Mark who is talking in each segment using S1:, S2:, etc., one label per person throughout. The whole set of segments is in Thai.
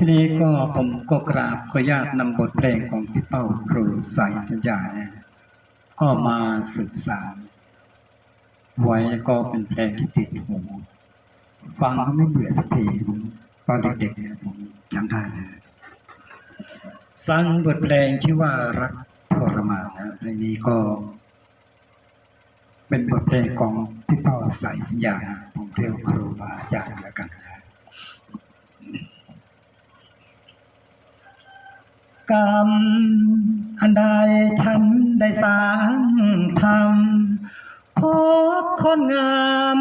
S1: ทีนี้ก็ผมก็กราบขอญาตนำบทเพลงของพี่เป้าครูสายธัญญาเนี่ยก็มาสืบสานไว้ก็เป็นเพลงที่ติดหูฟังก็ไม่เบื่อสักทีตอนเด็กๆเนี่ยผมจำได้ฟังบทเพลงชื่อว่ารักทรมานนะเพลงนี้ก็ เป็นบทเพลงของพี่เป้าสายธัญญาผมเรียกว่าครูบาอาจารย์แล้วกันนะ กรรม อันใดฉันได้สร้างทำพบคนงาม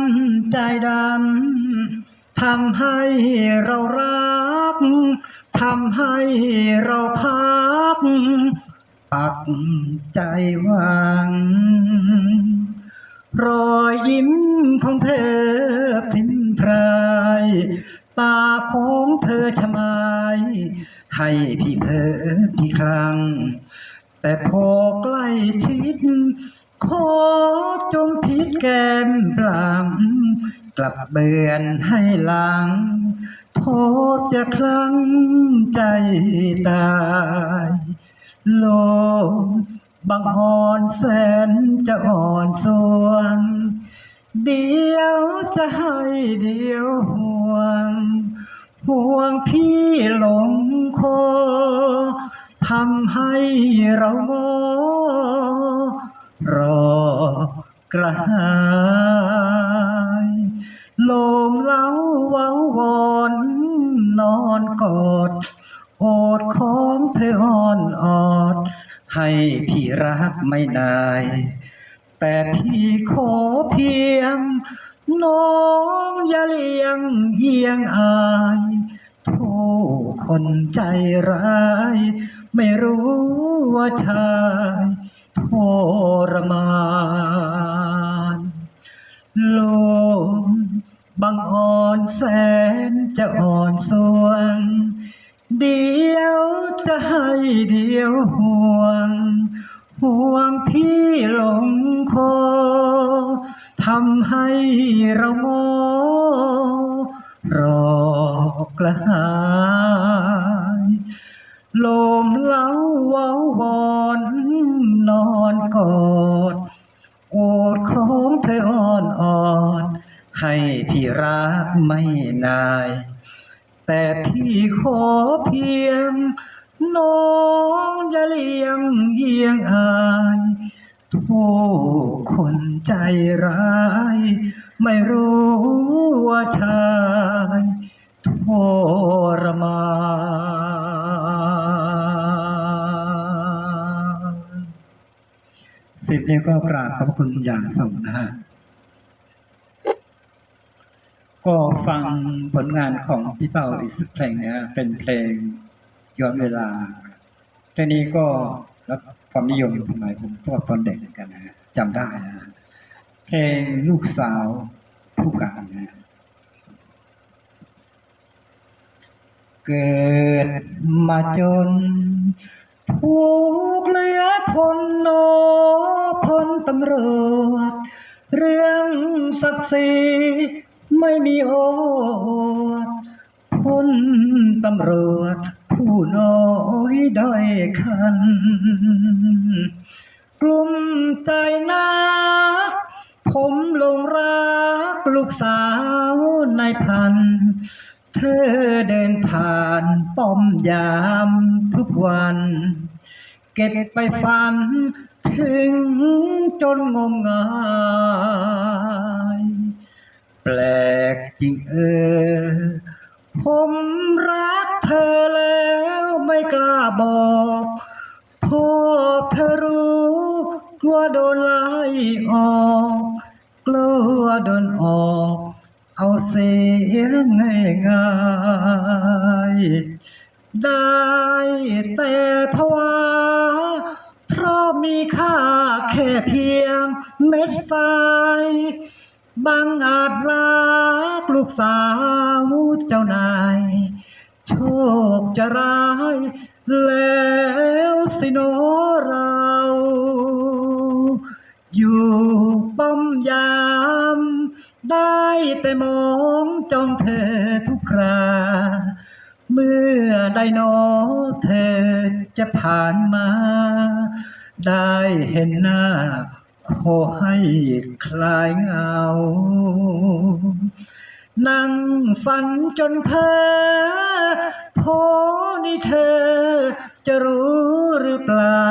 S1: ใจดำทำให้เรารักทำให้เราพัก ปักใจวางรอยยิ้มของเธอพิมพราย ตาของเธอชมายให้พี่เธอพี่ครั้ง แต่พอใกล้ชิด ขอจงพิดแก้มปลางกลับเบือนให้หลังโทษจะคลั่งใจตายโลกบางอ่อนแสนจะอ่อนสวง เดียวจะให้เดียวห่วง ห่วงพี่หลงคอทำให้เรางอรอกระหายโลมเล้าเว้าวอนนอนกอดโอดของเธออ่อนออด ให้พี่รักไม่นาย แต่พี่ขอเพียง น้องอย่าเลี้ยงเอียงอายโทษคนใจร้าย ไม่รู้ว่าชายทรมานลมบางอ่อนแสนจะอ่อนสวง เดียวจะให้เดียวห่วง ห่วงพี่หลง ทำให้เรางอรอกระหายลมเล้าเว้าวอนนอนกอดโอดของเธออ่อนอ่อนให้พี่รักไม่นาย แต่พี่ขอเพียง น้องอย่าเลี้ยงเยียงอาย โทษคนใจร้าย ไม่รู้ว่าชายทรมานสิบนี้ก็กราบขอบคุณอย่างสูงนะฮะ ก็ฟังผลงานของพี่เป้าอีกสักเพลงนะฮะเป็นเพลงย้อนเวลาเพลงนี้ก็รับ ความนิยมสมัยผมชอบตอนเด็กเหมือนกันนะฮะจำได้นะฮะเพลงลูกสาวผู้การนะฮะเกิดมาจนถูกเหลือทนโนพลตำรวจเรื่องศักดิ์ศรีไม่มีโอดพ้นตำรวจ ผู้น้อยด้อยคัน กลุ่มใจนัก ผมลงรักลูกสาวนายพัน เธอเดินผ่านป้อมยามทุกวัน เก็บไปฝันถึงจนงมงายแปลกจริงเออ ผมรักเธอแล้วไม่กล้าบอกพอเธอรู้กลัวโดนไล่ออกกลัวโดนออก เอาเสียง่ายง่ายได้แต่ภาวะเพราะมีค่าแค่เพียงเม็ดทรายบางอาจรัก ลูกสาวเจ้านาย โชคจะร้าย แล้วสิโนเราอยู่ป้อมยาม ได้แต่มองจ้องเธอทุกครา เมื่อใดหนอเธอจะผ่านมา ได้เห็นหน้า ขอให้คลายเหงา นั่งฝันจนเพ้อโทนี่เธอจะรู้หรือเปล่า